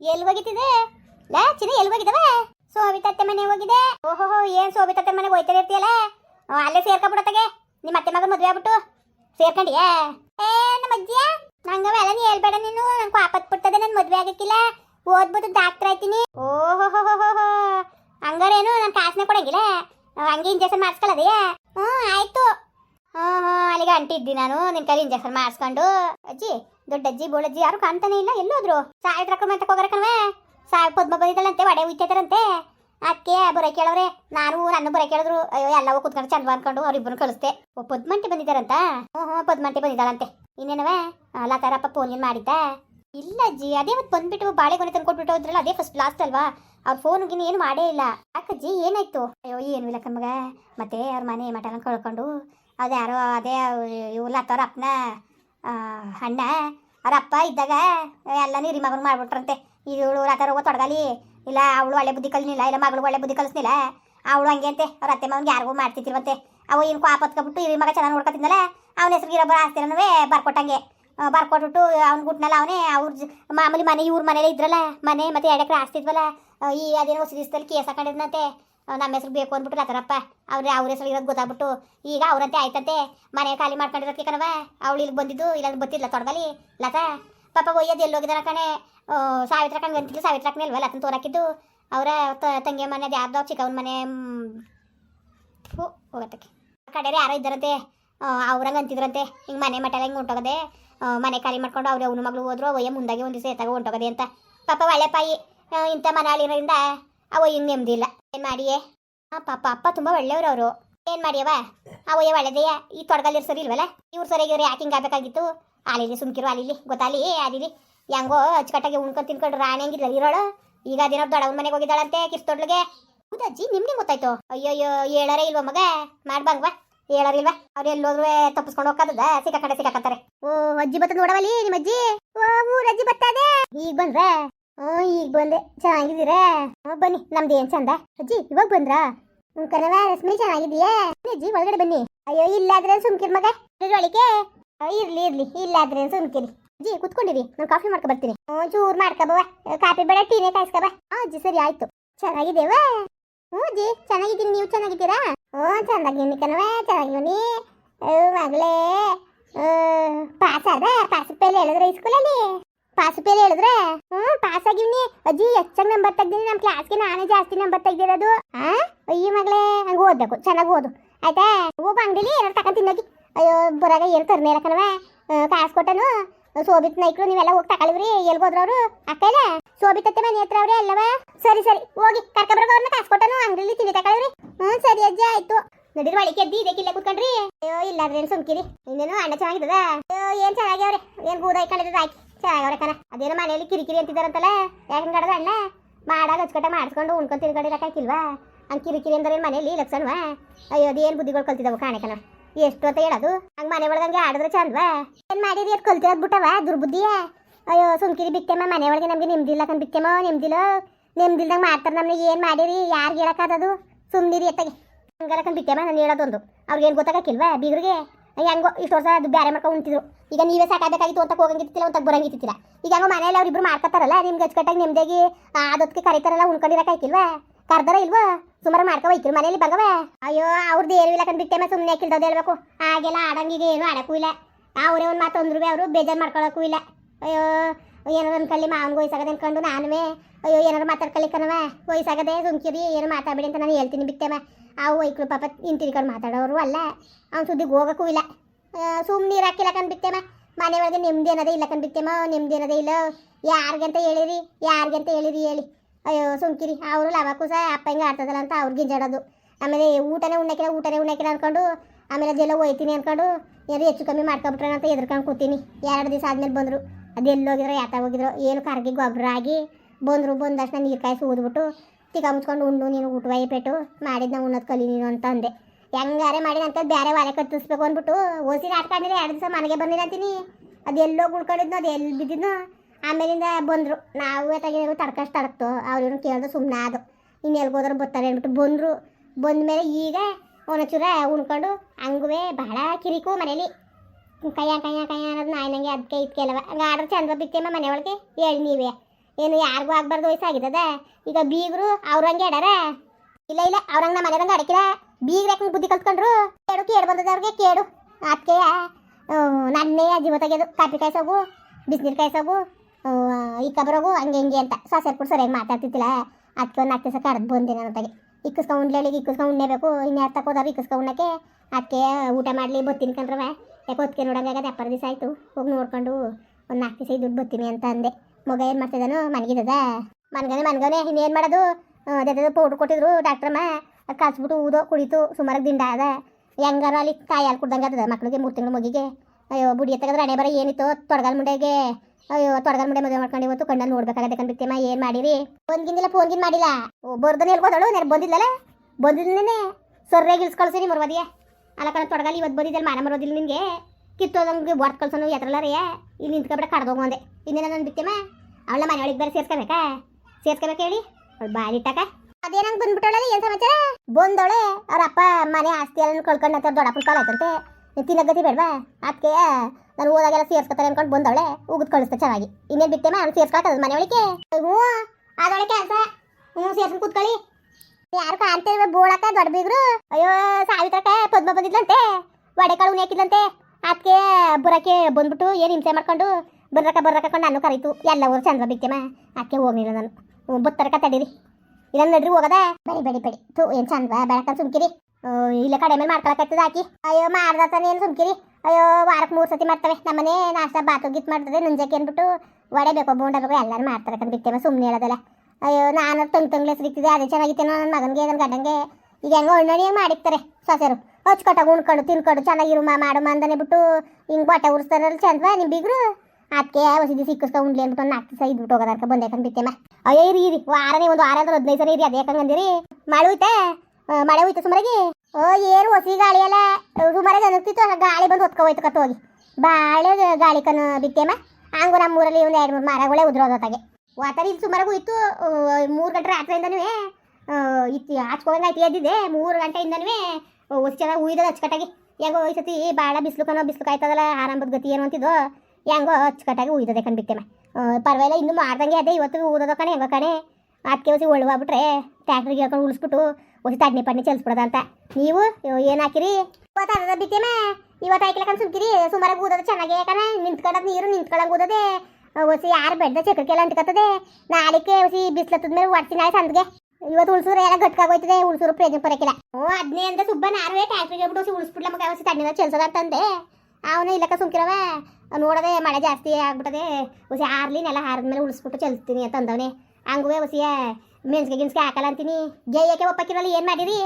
ಎಲ್ಲಿ ಹೋಗಿತ್ತಿದೆ ಲಾ, ಚಿನ್ನ ಎಲ್ಲಿ ಹೋಗಿದವೆ ಸೋಬಿತತ್ತೆ ಮನೆ ಹೋಗಿದೆ. ಓಹೋ ಏನ್ ಸೋಬಿತತ್ತೆ ಮನೆಗೆ ಹೋಯ್ತಾ ಇರ್ತೀಯಲ್ಲ? ಅಲ್ಲೇ ಸೇರ್ಕೊಬಿಡತ್ತಗೆ ನಿಮ್ಮ ಅತ್ತೆ ಮಗ ಮದುವೆ ಆಗ್ಬಿಟ್ಟು. ಸೇರ್ಕೊಂಡಿಯಾ? ಏ, ನಮ್ಮ ಅಜ್ಜಿಯ ನಂಗ ಅವೆಲ್ಲ ನೀ ಹೇಳ್ಬೇಡ ನೀನು. ನಂಗೆ ಆಪತ್ ಬಿಡ್ತದೆ ನನ್ನ ಮದುವೆ ಆಗಕ್ಕಿಲ್ಲ. ಓದ್ಬಿಟ್ಟು ಡಾಕ್ಟರ್ ಆಯ್ತೀನಿ. ಓಹೋ ಹಂಗಾರೇನು ನನ್ನ ಕಾಸನ್ನ ಕೊಡಂಗಿಲ್ಲ. ಹಂಗೆ ಇಂಜೆಕ್ಷನ್ ಮಾಡಿಸ್ಕೊಳ್ಳೋದೆಯಾ? ಹ್ಞೂ ಆಯಿತು. ಹ್ಞೂ ಹ್ಞೂ ಅಲ್ಲಿಗೆ ಅಂಟಿದ್ದಿ ನಾನು. ನಿನ್ ಕೈಲಿ ಇಂಜೆಕ್ಷನ್ ಮಾಡಿಸ್ಕೊಂಡು. ಅಜ್ಜಿ ದೊಡ್ಡ ಅಜ್ಜಿ ಬೋಳಜ್ಜಿ ಯಾರು ಕಾಣ್ತಾನೆ ಇಲ್ಲ, ಎಲ್ಲೋದ್ರು. ಸಾಯ್ ರೊಕ್ಕ ಹೋಗ್ರ ಸಾವಿರ ಪದ್ಮ ಬಂದಿದ್ದಾಳಂತೆ ಒಡೆ ಉಯ್ತೈತಾರಂತೆ ಅಕ್ಕೆ ಬರೋ ಕೇಳವ್ರೆ ನಾನು ನನ್ನ ಬರೋ ಕೇಳಿದ್ರು, ಅಯ್ಯೋ, ಎಲ್ಲವೂ ಕುತ್ಕೊಂಡು ಚಂದ ಅನ್ಕೊಂಡು ಅವ್ರಿಬ್ಬರು ಕಳಿಸ್ತೆ ಓ, ಪದ್ಮಂಟಿ ಬಂದಿದ್ದಾರಂತ? ಹ್ಞೂ ಹ್ಞೂ ಪದ್ಮಂಟಿ ಬಂದಿದ್ದಾಳಂತೆ. ಇನ್ನೇನವೆ ಲತಾರಪ್ಪ ಫೋನ್ ಮಾಡಿದ್ದ? ಇಲ್ಲ ಅಜ್ಜಿ, ಅದೇ ಮತ್ತೆ ಬಂದ್ಬಿಟ್ಟು ಬಾಳೆಗೊನೆ ತಂದ್ಕೊಟ್ಬಿಟ್ಟು ಹೋದ್ರಲ್ಲ, ಅದೇ ಫಸ್ಟ್ ಲಾಸ್ಟ್ ಅಲ್ವಾ? ಅವ್ರ ಫೋನ್ ಗಿನ್ ಏನು ಮಾಡೇ ಇಲ್ಲ. ಅಕ್ಕಜ್ಜಿ ಏನಾಯ್ತು? ಅಯ್ಯೋ, ಏನು ಇಲ್ಲ ಕಣ್ಮಗ. ಮತ್ತೆ ಅವ್ರ ಮನೆ ಮಟನ ಕಳ್ಕೊಂಡು ಅದ್ಯಾರೋ ಅದೇ ಇವ್ ಲತಾರ ಅಪ್ಪನ ಅಣ್ಣ ಅಪ್ಪ ಇದ್ದಾಗ ಎಲ್ಲ ನೀರಿ ಮಗನ ಮಾಡ್ಬಿಟ್ರಂತೆ. ಇವಳು ರತ ರೋಗ ತೊಡಗಲಿ, ಇಲ್ಲ ಅವಳು ಒಳ್ಳೆ ಬುದ್ಧಿ ಕಲಿನಿಲ್ಲ ಇಲ್ಲ ಮಗಳು ಒಳ್ಳೆ ಬುದ್ಧಿ ಕಲಿಸ್ನಿಲ್ಲ, ಅವಳು ಹಂಗೆ ಅಂತೆ. ಅವ್ರ ಅತ್ತೆ ಮಗನಿಗೆ ಯಾರಿಗೂ ಮಾಡ್ತಿತ್ತಿರುವಂತೆ ಅವು ಏನು ಕಾಪತ್ಕೊಬಿಟ್ಟು ಇರಿ ಮಗ ಚೆನ್ನಾಗಿ ನೋಡ್ಕೊತಿದ್ನಲ್ಲ, ಅವನ ಹೆಸರು ಇರೋ ಆಸ್ತಿರನವೇ ಬರ್ಕೊಟ್ಟಂಗೆ. ಬರ್ಕೊಟ್ಬಿಟ್ಟು ಅವ್ನ ಗುಟ್ನಲ್ಲ ಅವನೇ, ಅವ್ರ ಮಾಮೂಲಿ ಮನೆ, ಇವ್ರ ಮನೇಲೇ ಇದ್ರಲ್ಲ, ಮನೆ ಮತ್ತೆ ಎರಡು ಆಸ್ತಿದ್ವಲ್ಲ ಈ ಅದೇನೋ ಹೊಸ ದಿವಸದಲ್ಲಿ ಕೇಸ್ ಹಾಕೊಂಡಿದ್ನಂತೆ. ನಮ್ಮ ಹೆಸರು ಬೇಕು ಅಂದ್ಬಿಟ್ಟು ಲತಾರಪ್ಪ ಅವ್ರೆ ಅವ್ರ ಹೆಸರು ಇರೋದು ಗೊತ್ತಾಗ್ಬಿಟ್ಟು ಈಗ ಅವರಂತೆ ಆಯ್ತಂತೆ. ಮನೆ ಖಾಲಿ ಮಾಡ್ಕೊಂಡಿರೋದಕ್ಕೆ ಕಣವ ಅವಳು ಇಲ್ಲಿ ಬಂದಿದ್ದು ಇಲ್ಲ ಗೊತ್ತಿಲ್ಲ ತೊಡಗಲಿ ಲತಾ ಪಾಪ ಒಯ್ಯೋದು ಎಲ್ಲಿ ಹೋಗಿದ್ದಾರೆ ಕಣೆ? ಸಾವಿತ್ರ ಕಣ್ ಗಂತಿಲ್ಲ ಸಾವಿತ್ರ ಅಲ್ವಾ ಲತನ್ ತೋರಾಕಿದ್ದು ಅವರ ತಂಗಿ ಮನೆ ಯಾರ್ದೋ ಚಿಕ್ಕವನ ಮನೆ ಥು, ಹೋಗತ್ತಕ್ಕೆ. ಕಡೆರೆ ಯಾರೋ ಇದ್ದಾರಂತೆ. ಅವ್ರಂಗೆ ಅಂತಿದ್ರಂತೆ. ಹಿಂಗೆ ಮನೆ ಮಟ್ಟೆಲ್ಲ ಹಿಂಗೆ ಹೊಂಟೋಗದೆ. ಮನೆ ಖಾಲಿ ಮಾಡ್ಕೊಂಡು ಅವ್ರ ಅವನ ಮಗಳು ಹೋದ್ರು ಒಯ್ಯ ಮುಂದಾಗಿ ಒಂದು ದಿವಸ ಎತ್ತಾಗ ಹೊಂಟೋಗದೆ ಅಂತ. ಪಾಪ ಒಳ್ಳೆ ಪಾಯಿ ಆ, ಇಂಥ ಮನೆ ಅಲ್ಲಿರೋದ್ರಿಂದ ಅವ ಹಿಂಗೆ ನೆಮ್ಮದಿ ಇಲ್ಲ. ಏನು ಮಾಡಿಯೇ? ಆ, ಪಾಪ ಅಪ್ಪ ತುಂಬ ಒಳ್ಳೆಯವ್ರು ಅವರು. ಏನು ಮಾಡಿಯವ ಅವಯ್ಯ ಒಳ್ಳೆದೆಯ? ಈ ತೊಡಗಲ್ಲಿ ಸರಿ ಇಲ್ವಲ್ಲ? ಇವ್ರು ಸರಿಯಾಗಿ ಯಾಕೆ ಹಿಂಗೆ ಆಗ್ಬೇಕಾಗಿತ್ತು? ಆಲಿಲಿ ಸುಮ್ಕಿರು ಆಲಿಲಿ ಗೊತ್ತಾಲಿ ಆಲಿಲಿ ಹೆಂಗೋ ಅಚ್ಚುಕಟ್ಟಾಗಿ ಉಣ್ಕೊಂಡು ತಿನ್ಕೊಂಡು ರಾಣಿ ಹಂಗಿಲ್ಲ ಇರೋಳು. ಈಗ ಅದೇನೋ ದೊಡ್ಡವನ ಮನೆಗೆ ಹೋಗಿದ್ದಾಳಂತೆ ಕಿರ್ತೊಡ್ಲಿಗೆ ಹೌದಜ್ಜಿ ನಿಮ್ಗೆ ಗೊತ್ತಾಯ್ತು? ಅಯ್ಯೋಯ್ಯೋ ಹೇಳಾರೆ ಇಲ್ವ ಮಗ? ಮಾಡ್ಬಂಗ್ವಾ ಹೇಳಾರಿಲ್ವಾ ಅವ್ರು ಎಲ್ಲೋದ್ರು ತಪ್ಪಿಸ್ಕೊಂಡು ಹೋಗ್ಕದ ಸಿಕ್ಕಾಕಂಡ ಸಿಕ್ಕಾಕತ್ತಾರೆ ಓ ಅಜ್ಜಿ ಬತ್ತ ನೋಡವಲ್ಲಿ ನಿಮ್ಮ ಅಜ್ಜಿ? ಓ ಊರ ಅಜ್ಜಿ ಬರ್ತದೆ ಈಗ ಬಂದ್ರೆ? ಈಗ ಬಂದೆ. ಚೆನ್ನಾಗಿದ್ದೀರಾ? ಹ್ಞೂ, ಬನ್ನಿ. ನಮ್ದು ಏನ್ ಚಂದ? ಅಜ್ಜಿ, ಇವಾಗ ಬಂದ್ರಾ? ಹ್ಞೂ ಕಣವ ರಶ್ಮಿ ಚೆನ್ನಾಗಿದೀಯಾ ಅಜ್ಜಿ, ಒಳಗಡೆ ಬನ್ನಿ. ಅಯ್ಯೋ ಇಲ್ಲಾದ್ರೆ ಸುಮ್ಕಿರ್ ಮಗ? ತಿಳುವಳಿಕೆ ಇರ್ಲಿ ಇರ್ಲಿ. ಇಲ್ಲಾದ್ರೆ ಸುಮ್ಕಿರಿ. ಅಜ್ಜಿ, ಕುತ್ಕೊಂಡಿರಿ. ನಾನು ಕಾಫಿ ಮಾಡ್ಕೊ ಬರ್ತೀನಿ. ಹ್ಞೂ, ಚೂರ್ ಮಾಡ್ಕೊಬವ ಕಾಫಿ ಬೇಡ, ಟೀನೇ ಕಾಯಿಸ್ಕೊಬ ಹಾಂ ಅಜ್ಜಿ, ಸರಿ ಆಯ್ತು. ಚೆನ್ನಾಗಿದ್ದೇವಾ? ಹ್ಞೂ, ಅಜ್ಜಿ, ಚೆನ್ನಾಗಿದ್ದೀನಿ. ನೀವು ಚೆನ್ನಾಗಿದ್ದೀರಾ? ಹ್ಞೂ ಚೆನ್ನಾಗಿದ್ದೀನಿ ಕಣವ ಚೆನ್ನಾಗಿದ್ದೀನಿ ಮಗಳೇ. ಪಾಸ್ ಅದ ಪಾಸ್ ಪೇಲೆ ಹೇಳಿದ್ರೆ ಸ್ಕೂಲಲ್ಲಿ? ಪಾಸ್ ಪೇರ್ ಹೇಳಿದ್ರೆ? ಹ್ಮ್, ಪಾಸ್ ಆಗಿವ್ನಿ. ಅಜ್ಜಿ ಹೆಚ್ಚಾಗಿ ನಂಬರ್ ತೆಗ್ದೀನಿ. ನಮ್ಮ ಕ್ಲಾಸ್ಗೆ ನಾನೇ ಜಾಸ್ತಿ ನಂಬರ್ ತೆಗ್ದಿರೋದು. ಆ? ಅಯ್ಯ ಮಗಳೇ, ಹಂಗೆ ಓದ್ಬೇಕು. ಚೆನ್ನಾಗಿ ಓದು. ಆಯ್ತಾ? ಹೋಗು ಅಂಗಡಿಲಿ ಏನಾರು ತಕ ತಿನ್ನೋಗಿ. ಅಯ್ಯೋ, ಬರಾಗ ಏನು ತರ್ನೇರ ಕಣವ ಕಾಸು ಕೊಟ್ಟನು. ಸೋಬಿತ್ ನೈಕ್ರು ನೀವೆಲ್ಲ ಹೋಗಿ ತಗೊಳ್ರಿ ಎಲ್ಲಿ ಹೋದ್ರವ್ರು? ಅಕ್ಕಲ್ಲ ಸೋಬಿತತ್ತೆ ಮನೆ ಹತ್ರ ಅವ್ರೆ ಅಲ್ಲವ? ಸರಿ ಸರಿ. ಹೋಗಿ. ಕರ್ಕೊಬರ್ಗ ಅವ್ರನ್ನ ಕಾಸು ಕೊಟ್ಟನು. ಅಂಗಡಿಲಿ ತಿಂಡಿ ತಗೊಳ್ರಿ ಹ್ಞೂ ಸರಿ ಅಜ್ಜಿ, ಆಯ್ತು. ನಡೀರಿ, ಒಳಗೆ ಎದ್ದಿ. ಇದಕ್ಕಿಲ್ಲ ಕುತ್ಕೊಂಡ್ರಿ. ಅಯ್ಯೋ, ಇಲ್ಲಾದ್ರೆ ಸುಮ್ಕಿರಿ? ಇನ್ನೇನು ಅಣ್ಣ ಚೆನ್ನಾಗಿದ್ದದ? ಅಯ್ಯೋ, ಏನು ಚೆನ್ನಾಗ್ಯಾವ್ರಿ? ಏನು ಬೂದ ಇಟ್ಕೊಂಡಿದ್ದದ ಆಕಿ ಚೆನ್ನಾಗವ್ರೆ ಕಣ ಅದೇನೋ ಮನೆಯಲ್ಲಿ ಕಿರಿಕಿರಿ ಅಂತಿದಾರಂತಲ್ಲ ಯಾಕೆ ಕಡದ ಅಣ್ಣ? ಮಾಡಾಗ ಅಚ್ಚುಕಟ್ಟ ಮಾಡಿಸ್ಕೊಂಡು ಉಣ್ಕೊಂಡು ತಿರ್ಗಾಡಿರಕ್ಕಾಕಿಲ್ವಾ ಹಂಗೆ ಕಿರಿಕಿರಿ ಅಂದ್ರೆ ಮನೇಲಿ ಲಕ್ಷಣವಾ? ಅಯ್ಯೋ, ಅದೇನು ಬುದ್ಧಿಗಳು ಕಲ್ತಿದ್ದಾವೆ ಕಾಣೆ ಕಣ ಎಷ್ಟು ಅಂತ ಹೇಳೋದು? ಹಂಗೆ ಮನೆ ಒಳಗಂಗೆ ಆಡಿದ್ರೆ ಚಂದವಾ ಏನು ಮಾಡಿರಿ ಅದು ಕಲ್ತಿರೋದು ಬಿಟ್ಟವ, ದುರ್ಬುದ್ಧಿಯ? ಅಯ್ಯೋ, ಸುಮ್ಕಿರಿ ಬಿಕ್ಕೆಮ್ಮ ಮನೆ ಒಳಗೆ ನಮಗೆ ನಿಮ್ದಿಲ್ಲ ಕಣ್ ಬಿಕ್ಕೆಮೋ ನಿಮ್ದಿಲ್ಲ ನಿಮ್ದಿಲ್ದಂಗೆ ಮಾಡ್ತಾರೆ ನಮಗೆ ಏನು ಮಾಡಿರಿ? ಯಾರಿಗೆ ಹೇಳಕ್ಕಾದದು ಸುಮ್ಮನಿರಿ ಎತ್ತಗೆ. ಹಂಗಾರ ಕಣ್ ಬಿಕ್ಕೆಮ್ಮ ನಾನು ಹೇಳೋದೊಂದು. ಅವ್ರಿಗೇನು ಗೊತ್ತಾಗಕ್ಕಿಲ್ವಾ, ಬೀಗ್ರಿಗೆ? ಹೆಂಗೋ ಇಷ್ಟು ವರ್ಷ ಅದು ಬೇರೆ ಮಾಡ್ಕೊಂಡು ಉಂಟಿದ್ರು ಈಗ ನೀವೇ ಸಾಕಾಗಬೇಕಾಗಿತ್ತು ಅಂತ ಹೋಗಂಗಿತ್ತಿಲ್ಲ ಅಂತ ಬರಂಗಿತ್ತಿಲ್ಲ ಈಗ ಹಂಗೋ ಮನೆಯಲ್ಲಿ ಅವ್ರಿಬ್ರು ಮಾಡ್ಕೊತಾರಲ್ಲ, ನಿಮ್ಗೆ ಅಚ್ಚುಕಟ್ಟಾಗಿ ನಿಮ್ದಾಗಿ ಅದಕ್ಕೆ ಕರೀತಾರಲ್ಲ ಉಣ್ಕೊಂಡಿರಕ್ಕಾಯ್ಕಿಲ್ವಾ ಕರ್ದಾರ ಇಲ್ವಾ? ಸುಮಾರು ಮಾಡ್ಕೊ ಹೋಯ್ತಿರು ಮನೇಲಿ ಬಂಗವೇ ಅಯ್ಯೋ ಅವ್ರದ್ದು ಏನು ಇಲ್ಲ ಕಂಡು ಬಿಟ್ಟೆ ಸುಮ್ಮನೆ ಹಾಕಿಲ್ದವ್ದು ಹೇಳ್ಬೇಕು. ಹಾಗೆಲ್ಲ ಆಡಂಗಿಗೆ ಏನು ಆಡಕ್ಕೂ ಇಲ್ಲ. ಅವರೇ ಒಂದು ಮಾತು ಅಂದ್ರು ಅವರು, ಬೇಜಾರು ಮಾಡ್ಕೊಳಕ್ಕೂ ಇಲ್ಲ. ಅಯ್ಯೋ ಏನಾರು ಅನ್ಕೊಳ್ಳಿ ಮಾವನ್ಗೆ ವಯಸ್ಸಾಗದೆ ಅನ್ಕೊಂಡು ನಾನುವೇ, ಅಯ್ಯೋ ಏನಾರು ಮಾತಾಡ್ಕೊಳ್ಳಿ ಕಣವ ವಯಸ್ಸಾಗದೆ ಸುಮ್ಕಿರಿ, ಏನು ಮಾತಾಡ್ಬೇಡಿ ಅಂತ ನಾನು ಹೇಳ್ತೀನಿ ಬಿಟ್ಟೆಮ್ಮ ಅವು ವೈಕ್ಳು ಪಾಪ ಇಂತಿರ್ಕೊಂಡು ಮಾತಾಡೋರು ಅಲ್ಲ. ಅವ್ನ ಸುದ್ದಿಗೆ ಹೋಗೋಕ್ಕೂ ಇಲ್ಲ. ಸುಮ್ಮನೆ ನೀರು ಹಾಕಿಲ್ಲ ಬಿಟ್ಟೆಮ್ಮ ಮನೆ ಒಳಗೆ ನೆಮ್ಮದಿ ಅನ್ನೋದೇ ಇಲ್ಲ ಕಂಡು ಬಿಟ್ಟೆಮ್ಮ ನೆಮ್ಮದಿ ಅನ್ನೋದೇ ಇಲ್ಲ. ಯಾರಿಗಂತ ಹೇಳಿರಿ? ಯಾರಿಗಂತ ಹೇಳಿರಿ ಹೇಳಿ. ಅಯ್ಯೋ, ಸುಮ್ಕಿರಿ. ಅವರು ಲವಕ್ಕೂ ಸಹ ಅಪ್ಪ ಹಿಂಗೆ ಆಡ್ತದಲ್ಲ ಅಂತ ಅವ್ರಿಗೆ ಗಿಂಜಾಡೋದು. ಆಮೇಲೆ ಊಟನೇ ಉಣ್ಣಕ್ಕಿಲ್ಲ ಊಟನೇ ಉಣ್ಣಕ್ಕಿಲ್ಲ ಅಂದ್ಕೊಂಡು ಆಮೇಲೆ ಅದೆಲ್ಲ ಹೋಯ್ತೀನಿ ಅನ್ಕೊಂಡು ಯಾರು ಹೆಚ್ಚು ಕಮ್ಮಿ ಮಾಡ್ಕೊಬಿಟ್ರೆ ಅಂತ ಎದ್ರಕೊಂಡು ಕೂತೀನಿ. ಎರಡು ದಿವಸ ಆದಮೇಲೆ ಬಂದರು. ಅದೆಲ್ಲಿ ಹೋಗಿದ್ರು, ಯಾತ ಹೋಗಿದ್ರು, ಏನು ಕರ್ಗಿ ಗೊಬ್ಬರ ಆಗಿ ಬಂದರು ಬಂದ ತಕ್ಷಣ ನೀರು ಕಾಯಿಸಿ ಊದ್ಬಿಟ್ಟು ತಿಕ್ಕ ಮುಚ್ಕೊಂಡು ಉಂಡು, ನೀನು ಊಟ ಪೆಟ್ಟು ನಾವು ಉಣ್ಣೋದು ಕಲಿ ನೀನು ಅಂತ ಅಂದೆ. ಹೆಂಗಾರೆ ಮಾಡಿ ಅಂತ ಬೇರೆ ವಾಲೆ ಕತ್ತಿಸ್ಬೇಕು ಅಂದ್ಬಿಟ್ಟು ಓಸಿ ಆಡ್ಕೊಂಡಿದ್ರೆ ಎರಡು ದಿವಸ ಮನೆಗೆ ಬಂದಿಲ್ಲ ಅಂತೀನಿ. ಅದೆಲ್ಲೋ ಉಳ್ಕೊಂಡಿದ್ನೋ ಅದು ಎಲ್ಲಿ ಬಿದ್ದಿದ್ನೋ, ಆಮೇಲಿಂದ ಬಂದರು. ನಾವು ತಗೊಂಡು ತಡ್ಕಷ್ಟು ತಡಕ್ತು ಅವ್ರೇನು ಕೇಳಿದ್ರು ಸುಮ್ಮನೆ ಅದು ಇನ್ನು ಎಲ್ಲಿ ಹೋದ್ರು ಬರ್ತಾರೆ ಅಂದ್ಬಿಟ್ಟು ಬಂದರು. ಬಂದ ಮೇಲೆ ಈಗ ಒಣಚೂರ ಉಣ್ಕೊಂಡು ಹಂಗುವೆ ಬಹಳ ಕಿರಿಕು ಮನೇಲಿ. ಕೈಯ ಕೈಯ ಕೈಯ ಅನ್ನೋದು ನಾಯಿನಂಗೆ ಅದಕ್ಕೆ ಇದಕ್ಕೆ ಅಲ್ಲವ. ಹಂಗೆ ಆಡ್ರೆ ಚಂದ ಬಿತ್ತೇಮ್ಮ ಮನೆ ಒಳಗೆ ಹೇಳಿ ನೀವೇ. ಏನು ಯಾರಿಗೂ ಆಗ್ಬಾರ್ದು ವಯಸ್ಸಾಗಿದ್ದದ. ಈಗ ಬೀಗರು ಅವ್ರಂಗೆ ಆಡಾರ ಇಲ್ಲ ಇಲ್ಲ ಅವ್ರಂಗೆ ನಮ್ಮ ಮನೆಯಂಗೆ ಅಡಕಿಲ್ಲ ಬೀಗ್ರ ಯಾಕೆ ಬುದ್ಧಿ ಕಲ್ತ್ಕೊಂಡ್ರು? ಕೇಡು ಕೇಡು ಬಂದದ ಅವ್ರಿಗೆ, ಕೇಡು. ಅದಕ್ಕೆ ನನ್ನೇ ಅಜ್ಜಿ ತೆಗೆದು ಕಾಪಿ ಕಾಯಿಸೋಗು ಬಿಸಿನೀರು ಕಾಯಿಸೋಗು ಇಕ್ಕ ಬರೋಗು, ಹಂಗೆ, ಹಿಂಗೆ ಅಂತ. ಸಾಸರ್ ಕೂಡ ಸರಿಯಾಗಿ ಮಾತಾಡ್ತಿದ್ದಿಲ್ಲ. ಅದಕ್ಕೆ ಒಂದು ನಾಲ್ಕು ದಿವಸ ಕಡ್ದು ಬಂದೆ ನಾನು ತಗೆ ಇಕ್ಕಿಸ್ಕೊಂಡು ಉಂಡ್ಲೇಳಿಗೆ ಇಕ್ಕಿಸ್ಕೊಂಡು ಉಣ್ಣೇಬೇಕು. ಇನ್ನು ಯಾರು ತಕೋದಾರು ಇಕ್ಕಿಸ್ಕೊಂಡು ಅದಕ್ಕೆ ಊಟ ಮಾಡಲಿ, ಬತ್ತಿನ ಕಣ್ರವ ಯಾಕೆ ಹೊತ್ತಿಗೆ ನೋಡೋಂಗಾಗದೆ ಅಪ್ಪರ ದಿವಸ ಆಯಿತು. ಹೋಗಿ ನೋಡ್ಕೊಂಡು ಒಂದು ನಾಲ್ಕು ದಿವಸ ದುಡ್ಡು ಬತ್ತೀನಿ ಅಂತ ಅಂದೆ. ಮಗ ಏನು ಮಾಡ್ತಿದ್ದಾನು ಮನಗಿದ್ದದ ಮನ್ಗನೆ ಮನ್ಗನೆ ಇನ್ನೇನು ಮಾಡೋದು? ಅದೇ ಪೌಡ್ರ್ ಕೊಟ್ಟಿದ್ರು ಡಾಕ್ಟ್ರಮ್ಮ ಅದು ಕಲ್ಸ್ಬಿಟ್ಟು ಊದೋ, ಕುಡಿತು, ಸುಮಾರಾಗಿ ದಿಂಡ ಅದ ಹೆಂಗಾರ ಅಲ್ಲಿ ಕಾಯಿ ಹಾಲು ಕುಡ್ದಂಗೆ ಅದ ಮಕ್ಳಿಗೆ ಮೂರು ತಿಂಗಳು ಮಗಿಗೆ. ಅಯ್ಯೋ, ಬುಡಿ ತೆಗೆದ್ರೆ ಹಣೆ ಬರ ಏನಿತ್ತು ತೊಡಗಲ್ ಮುಂಡೆಗೆ. ಅಯ್ಯೋ, ತೊಡಗಲ್ ಮುಂಡೆ ಮದುವೆ ಮಾಡ್ಕೊಂಡು ಇವತ್ತು ಕಣ್ಣಲ್ಲಿ ನೋಡ್ಬೇಕಾಗತ್ತೆ ಕಂಡಿತ್ತಮ್ಮ ಏನು ಮಾಡಿರಿ? ಬಂದಿಲ್ಲ ಫೋನ್ ಗಿನ್ ಮಾಡಿಲ್ಲ ಬರ್ದನೆ ಹೇಳ್ಬೋದಳು ನೆರ ಬಂದಿಲ್ಲಲ್ಲ ಬಂದಿಲ್ಲನೇ ಸೊರ್ರೆಗೆ ಇಳ್ಸ್ ಕಳ್ಸಿರಿ ಮರ್ವದಿಯ ಅಲ್ಲ ಕಣ ತೊಡಗಲ್ ಇವತ್ತು ಬಂದಿದ್ದಲ್ಲ ಮಾನ ಮರೋದಿಲ್ಲ ನಿನಗೆ? ಕಿತ್ತೋದಂಗೆ ಬರ್ತ್ ಕಳ್ಸೋನು ರೀ. ಇಲ್ಲಿ ನಿಂತ್ಕೊಬೇಡ ಕಡ್ದೋಗು ಅಂದೆ. ಇನ್ನೇನ ನಾನು ಬಿತ್ತೆಮ್ಮ ಅವಳ ಮನೆ ಒಳಗೆ ಬೇರೆ ಸೇರ್ಸ್ಕೋಬೇಕಾ? ಸೇರ್ಸ್ಕೋಬೇಕು ಹೇಳಿ? ಅವಳು ಬಾರಿ ಇಟ್ಟಾಕ? ಅದೇನಂಗ್ ಏನು ಏನ್ ಸಮಾಚಾರ? ಬಂದವಳೆ. ಅವ್ರ ಅಪ್ಪ ಮನೆ ಆಸ್ತಿ ಎಲ್ಲ ಕಳ್ಕೊಂಡು ಅಂತ ದೊಡ್ಡಪ್ಪನ ಕಾಲ ಆಯ್ತಂತೆ. ತಿನ್ನಗತಿ ಬೇಡವಾ? ಅದಕ್ಕೆ ನಾನು ಓದಾಗೆಲ್ಲ ಸೇರ್ಸ್ಕೊತಾರೆ ಅನ್ಕೊಂಡು ಬಂದವಳೆ. ಉಗಿದ್ ಕಳಿಸ್ತಾ ಚೆನ್ನಾಗಿ. ಇನ್ನೇನು ಬಿಟ್ಟೆಮ್ಮ? ಅವ್ನು ಸೇರ್ಸ್ಕೊಳಕ್ಕೆ ಮನೆ ಒಳಗೆ ಹ್ಞೂ ಅದೊಳಗೆ ಕೆಲಸ. ಹ್ಞೂ, ಸೇರ್ಸ್ಕೊಂಡು ಕೂತ್ಕೊಳ್ಳಿ. ಯಾರು ಕಾಣ್ತೇವೆ ಬೋಳಕ್ಕ ದೊಡ್ಡ ಬೀಗ್ರು? ಅಯ್ಯೋ, ಸಾವಿತ್ರಕ್ಕ ಪದ್ಮ ಬಂದಿದ್ಲಂತೆ. ವಡೆಕಾಳು ಉಣಿ ಹಾಕಿದ್ಲಂತೆ ಅದಕ್ಕೆ ಬುರಕ್ಕೆ ಬಂದ್ಬಿಟ್ಟು ಏನು ಹಿಂಸೆ ಮಾಡ್ಕೊಂಡು ಬರ್ರಕ್ಕ ಬರ್ರಕ್ಕ ಕೊಂಡು ನಾನು ಕರೀತು. ಎಲ್ಲ ಊರು ಚಂದ್ರ ಬಿಟ್ಟೆಮ್ಮ ಅದಕ್ಕೆ ಹೋಗ್ಲಿಲ್ಲ ನಾನು. ಬತ್ತರಕ ತಡೀರಿ. ಇಲ್ಲ ನಡ್ರಿ ಹೋಗದ? ಬೇಡಿ ಬೇಡಿ ಬೇಡಿ ತು ಏನು ಚಂದ ಬೆಳಕ ಸುಮ್ಕಿರಿ. ಇಲ್ಲ ಕಡೆ ಮೇಲೆ ಮಾಡ್ಕೊಳಕತ್ತದ ಹಾಕಿ ಅಯ್ಯೋ, ಮಾಡ್ದತಾನೆ ಏನು ಸುಮ್ಕಿರಿ? ಅಯ್ಯೋ ವಾರಕ್ಕೆ ಮೂರು ಸತಿ ಮಾಡ್ತವೆ. ನಮ್ಮನೆ ನಾಷ್ಟ, ಬಾತು, ಗೀತ್ ಮಾಡ್ತದೆ, ನಂಜಕ್ಕೆ ಅಂದ್ಬಿಟ್ಟು ವಡೆ ಬೇಕೋ, ಬೋಂಡ ಬೇಕೋ ಎಲ್ಲರೂ ಮಾಡ್ತಾರೆ ಕಂಡು ಬಿಟ್ಟೆಮ್ಮ ಸುಮ್ಮನೆ ಹೇಳೋದಲ್ಲ. ಅಯ್ಯೋ, ನಾನು ತಂಗ್ ತಂಗ್ಲೆಸ್ ಸಿಕ್ತಿದೆ ಅದೇ ಚೆನ್ನಾಗಿತ್ತೇನೋ ನನ್ನ ಮಗನಿಗೆ ನನ್ನ ಗಂಡಂಗೆ ಈಗ ಹೆಂಗೋ ಒಣ್ಣಣಿಯಾಗಿ ಮಾಡಿರ್ತಾರೆ, ಸೊಸೆರು. ಹಚ್ಕೊಟ್ಟಾಗ ಉಣ್ಕೊಂಡು, ತಿನ್ಕೊಂಡು, ಚೆನ್ನಾಗಿರು ಮಾಡು ಮಂದನೆ ಬಿಟ್ಟು ಹಿಂಗೆ ಬಟ್ಟೆ ಉರಿಸ್ತಾರಲ್ಲ ಚಂದ್ವಾ ನಿಮ್ಮ ಬಿಗ್ರು ಅದಕ್ಕೆ ಹೊಸಿದಿ ಸಿಕ್ಕಿಸ್ಕೊ ಉಂಡ್ಲಿ ಅಂದ್ಬಿಟ್ಟು ಒಂದು ನಾಲ್ಕು ದಿವಸ ಇದ್ಬಿಟ್ಟು ಹೋಗೋದಾರ್ಕ ಬಂದೆ ಬಿಟ್ಟೆಮ್ಮ ಅಯ್ಯೋ, ಇರಿ ಇರಿ, ವಾರನೇ ಒಂದು ವಾರ ಅಂದ್ರೆ ಹದಿನೈದು ಸರಿ ಇರಿ ಅದೇ ಯಾಕಂಗಂದಿರಿ ಮಳೆ ಹೋಯ್ತಾ ಮಳೆ ಹೋಯ್ತು ಸುಮಾರಾಗಿ ಓ, ಏನು ಹೊಸಿ ಗಾಳಿ ಎಲ್ಲ ಸುಮಾರಾಗಿ ಅನಿಸ್ತಿತ್ತು ಗಾಳಿ ಬಂದು ಹೊತ್ಕೊ ಹೋಯ್ತು ಕತ್ತು ಹೋಗಿ. ಬಾಳೆ ಗಾಳಿ ಕನ್ ಹಂಗು ನಮ್ಮ ಊರಲ್ಲಿ ಒಂದು ಎರಡು ಮೂರು ಮರಗಳೇ ಉದ್ರೋದತ್ತಾಗೆ ವಾತಾರ ಇಲ್ಲಿ ಇತ್ತು ಮೂರು ಗಂಟೆ ರಾತ್ರಿಯಿಂದನೂ ಇತ್ತು ಹಚ್ಕೊಂಡಂಗೆ ಐತಿ ಎದ್ದಿದ್ದೆ, ಮೂರು ಗಂಟೆಯಿಂದನೂ ಹೊಸಿ ಚೆನ್ನಾಗಿ ಉಯ್ದದ ಅಚ್ಚುಕಟ್ಟಾಗಿ. ಹೇಗೋ ಈ ಸತಿ ಭಾಳ ಬಿಸಿಲು ಕನೋ ಬಿಸಿಲು ಕಾಯ್ತದಲ್ಲ ಆರಂಭದ ಗತಿ ಏನು ಅಂತಿದ್ದು ಹೆಂಗೋ ಅಚ್ಚುಕಟ್ಟಾಗಿ ಉಯ್ದದೆ ಕಂಡ್ಬಿಟ್ಟೆಮ್ಮ ಪರವಾಗಿಲ್ಲ, ಇನ್ನೂ ಮಾಡ್ದಂಗೆ ಅದೇ ಇವತ್ತು ಊದೋದ ಕಣೆ, ಹೆಂಗೋ ಕಣೆ. ಅದಕ್ಕೆ ಹೊಸಿ ಒಳ್ವಾಗ್ಬಿಟ್ರೆ ಟ್ಯಾಕ್ಟ್ರಿಗೆ ಹೇಳ್ಕೊಂಡು ಉಳಿಸ್ಬಿಟ್ಟು ಹೊಸಿ ತಡ್ನಿ ಪಡ್ನಿ ಚೆಲ್ಸ್ಬಿಡೋದ ಅಂತ. ನೀವು ಏನು ಹಾಕಿರಿ? ಇವತ್ತು ಅದ ಬಿತ್ತೇಮ ಇವತ್ತು ಕಣ್ ಸುಮ್ಕಿರಿ. ಸುಮಾರಾಗಿ ಊದೋದು ಚೆನ್ನಾಗಿ ಯಾಕನ ನಿಂತ್ಕೊಳ್ಳೋದು ನೀರು ನಿಂತ್ಕೊಳ್ಳಂಗೆ ಊದದೆ ಹೊಸಿ ಯಾರು ಬೆಡ್ದ ಚಕ್ರಕ್ಕೆಲ್ಲ ಅಂಟ್ಕತ್ತದೆ? ನಾಳೆಕ್ಕೆ ಹೊಸಿ ಬಿಸ್ಲತ್ತದ ಮೇಲೆ ಒಡ್ತೀನಿ ನಾಳೆ ಸಂದಿಗೆ. ಇವತ್ತು ಉಳ್ಸೂರು ಎಲ್ಲ ಗಟ್ಕಾಗೋಯ್ತದೆ ಉಳ್ಸೂರು ಪ್ರಯೋಜನ ಪರಕಿಲ್ಲ. ಓ ಅದನ್ನೇ ಅಂದ್ರೆ ಸುಬ್ಬ ನಾರುವೆ ಟ್ಯಾಕ್ಟ್ರಿಗೆ ಬಿಟ್ಟು ಹೊಸಿ ಉಳಿಸ್ಬಿಡ್ಲ ಮಗ ತಣ್ಣಿನ ಚೆಲ್ಸದ ತಂದೆ ಅವನು ಇಲ್ಲಕ ಸುಂಕಿರವ ನೋಡದೆ ಮಳೆ ಜಾಸ್ತಿ ಆಗ್ಬಿಟ್ಟದೆ. ಹೊಸಿ ಹಾರ್ಲಿ ನೆಲ ಹಾರಿದ್ಮೇಲೆ ಉಳಿಸ್ಬಿಟ್ಟು ಚೆಲ್ತೀನಿ ಅಂತ ಅಂದವನೇ. ಹಂಗುವೆ ಹೊಸಿಯ ಮೆಣಸಿಗೆ ಗಿನ್ಸ್ಗೆ ಹಾಕಲ್ಲ ಅಂತೀನಿ. ಗೇಯಕ್ಕೆ ಒಪ್ಪಕ್ಕಿರಲ್ಲ ಏನು ಮಾಡಿರಿ?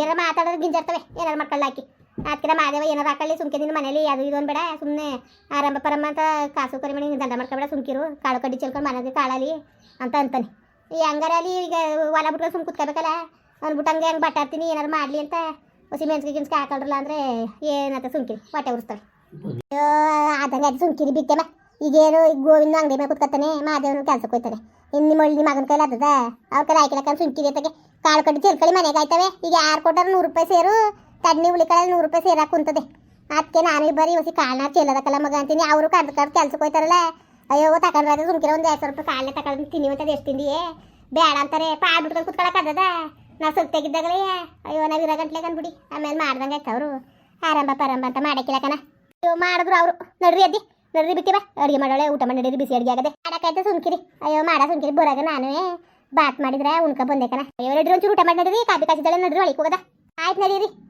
ಏನಾರ ಮಾತಾಡೋದು ಗಿಂಜರ್ತವೆ ಏನಾರು ಮಕ್ಕಳು ಹಾಕಿ ಅದಕ್ಕೆ ಮಾದೇವ ಏನಾರು ಹಾಕೊಳ್ಳಿ ಸುಮ್ಕೆ ನಿನ್ನ ಮನೇಲಿ? ಅದು ಇದು ಬೇಡ ಸುಮ್ಮನೆ ಆರಂಭ ಪರಂಭ ಅಂತ ಕಾಸು ಕರಿ ಮಾಡಿ ದಂಡ ಮಾಡ್ಕೊಬೇಡ, ಸುಮ್ಕಿರು. ಕಾಳು ಕಡ್ಡಿ ಚೆಲ್ಕೊಂಡು ಮನೆಗೆ ಕಾಳಲಿ ಅಂತ ಅಂತಾನೆ. ಈ ಹಂಗಾರೆ ಅಲ್ಲಿ ಈಗ ಹೊಲ ಬಿಟ್ಕೊಂಡು ಸುಮ್ ಕುತ್ಕೋಬೇಕಲ್ಲ? ಅಂದ್ಬಿಟ್ಟು ಹಂಗೆ ಹೆಂಗೆ ಬಟ್ಟಾಡ್ತೀನಿ ಏನಾರು ಮಾಡಲಿ ಅಂತ ಹೊಸಿ ಮೆಣಸಿಗೆ ಗಿನ್ಸ್ಗೆ ಹಾಕೊಂಡ್ರಲ್ಲ ಅಂದರೆ ಏನಂತ ಸುಮ್ಕಿರಿ ಹೊಟ್ಟೆ ಉರಿಸ್ತಾಳೆ ಅಯ್ಯೋ, ಆದಂಗೆ ಅದು ಸುಮ್ಕಿರಿ ಬಿಟ್ಟೆಮ್ಮ ಈಗೇನು ಈಗ ಗೋವಿಂದ ಅಂಗಡಿ ಮೇಲೆ ಕುತ್ಕೊತಾನೆ, ಮಾದೇವನು ಕೆಲ್ಸಕ್ಕೆ ಹೋಗ್ತಾನೆ ಇನ್ನು ನಿಮ್ಮ ನಿಮ್ಮ ಮಗನ ಕೈಲಿ ಅದ ಅವ್ರ ಕೈ ಹಾಕಿಲಕ್ಕ ಸುಮ್ಕಿರಿ ಕಾಳು ಕಟ್ಟಿ ಚೆಲ್ಕೊಳ್ಳಿ ಮನೆಗೆ ಆಯ್ತವೆ. ಈಗ ಯಾರು ಕೊಟ್ಟಾರ ನೂರು ರೂಪಾಯಿ ಸೇರು. ತಣ್ಣಿ ಉಳಿಕಳ ನೂರು ರೂಪಾಯಿ ಸೇರಾಕ್ ಕುಂತದೆ. ಅದಕ್ಕೆ ನಾನು ಬರೀ ಹೊಸಿ ಕಾಳನ್ನ ಚೆಲ್ಲದಕ್ಕಲ್ಲ ಮಗ ಅಂತೀನಿ. ಅವರು ಕರ್ದು ಕರ್ದು ಕೆಲ್ಸಕ್ಕೆ ಹೋಯ್ತಾರಲ್ಲ. ಅಯ್ಯೋ ತಗೊಂಡ್ರೆ ಸುಮ್ಕಿರ ಒಂದು ಎರಡು ಸಾವಿರ ರೂಪಾಯಿ ಕಾಳನ್ನ ತಗೊಂಡು ತಿನ್ನಿ ಅಂತ ಎಷ್ಟು ತಿಂದಿಯೇ ಬೇಡ ಅಂತಾರೆ. ಪಾಡ್ ಬಿಟ್ಕೊಂಡು ಕುತ್ಕೊಳಕ್ಕದ ನಾವು ಸುತ್ತಾಗಿದ್ದಾಗಲೇ ಅಯ್ಯೋ, ನಾವು ಇರೋ ಗಂಟ್ಲೆ ಕಂಡ್ಬಿಡಿ. ಆಮೇಲೆ ಮಾಡ್ದಂಗೆ ಆಯ್ತು ಅವರು. ಆರಂಭ ಪರಂಭ ಅಂತ ಮಾಡಕ್ಕಿಲ್ಲ ಅಯ್ಯೋ, ಮಾಡಿದ್ರು ಅವರು. ನಡ್ರಿ ಅದ್ದಿ. ನಡ್ರಿ ಬಿತ್ತಿ ಬಾ. ಅಡುಗೆ ಮಾಡೋಳೆ, ಊಟ ಮಾಡಿ ನಡೀರಿ, ಬಿಸಿ ಅಡುಗೆ ಆಗದೆ. ಮಾಡಕ್ಕಾಯ್ತು ಸುಮ್ಕಿರಿ. ಅಯ್ಯೋ, ಮಾಡ ಸುಮ್ಕಿರಿ. ಬರಾಗ ನಾನು ಬಾತ್ ಮಾಡಿದ್ರೆ ಉಣ್ಕ ಬಂದೆ ಕಣ. ಅಯ್ಯೋ, ನಡ್ರಿ ಒಂಚೂರು ಊಟ ಮಾಡಿ ನಡೀರಿ. ಕಾಫಿ ಕಾಸಿದ್ದಾಳೆ ನಡ್ರಿ, ಒಳಗೆ ಹೋಗದ. ಆಯ್ತು ನಡೀರಿ.